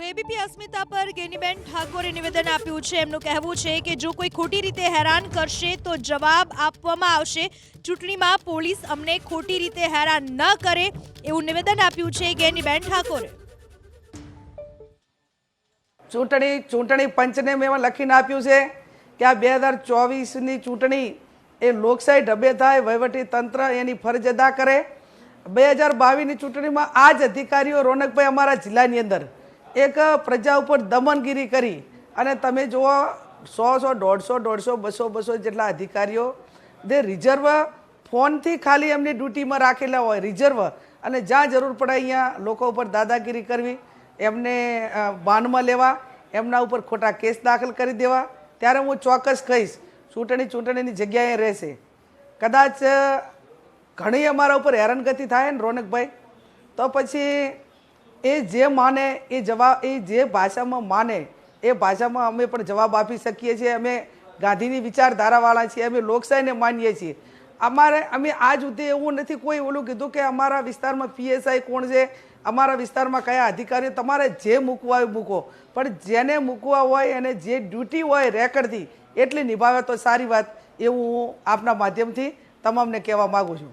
તો એબીપી અસ્મિતા પર ગેનીબેન ઠાકોરે નિવેદન આપ્યું છે. એમનું કહેવું છે કે જો કોઈ ખોટી રીતે હેરાન કરશે તો જવાબ આપવામાં આવશે. ચૂંટણીમાં પોલીસ અમને ખોટી રીતે હેરાન ન કરે એવું નિવેદન આપ્યું છે ગેનીબેન ઠાકોરે. ચૂંટણી ચૂંટણી પંચને મેં લખીને આપ્યું છે કે આ બે હજાર ચોવીસની ચૂંટણી એ લોકશાહી ઢબે થાય, વહીવટી તંત્ર એની ફરજ અદા કરે. બે હજાર બાવીસની ચૂંટણીમાં આ જ અધિકારીઓ રોનકભાઈ અમારા જિલ્લાની અંદર એક પ્રજા ઉપર દમનગીરી કરી. અને તમે જુઓ, સો સો, દોઢસો દોઢસો, બસો બસો જેટલા અધિકારીઓ, જે રિઝર્વ ફોનથી ખાલી એમની ડ્યુટીમાં રાખેલા હોય, રિઝર્વ. અને જ્યાં જરૂર પડે અહીંયા લોકો ઉપર દાદાગીરી કરવી, એમને બાનમાં લેવા, એમના ઉપર ખોટા કેસ દાખલ કરી દેવા. ત્યારે હું ચોક્કસ કહીશ, ચૂંટણી ચૂંટણીની જગ્યાએ રહેશે. કદાચ ઘણી અમારા ઉપર હેરાનગતિ થાય ને રોનકભાઈ, તો પછી એ જે માને, એ જવાબ, એ જે ભાષામાં માને, એ ભાષામાં અમે પણ જવાબ આપી શકીએ છીએ. અમે ગાંધીની વિચારધારાવાળા છીએ, અમે લોકશાહીને માનીએ છીએ. અમારે, અમે આજ સુધી એવું નથી કોઈ ઓલું કીધું કે અમારા વિસ્તારમાં પીએસઆઈ કોણ છે, અમારા વિસ્તારમાં કયા અધિકારીઓ તમારે જે મૂકવા હોય મૂકો. પણ જેને મૂકવા હોય અને જે ડ્યુટી હોય રેકર્ડથી, એટલી નિભાવે તો સારી વાત, એવું હું આપના માધ્યમથી તમામને કહેવા માગું છું.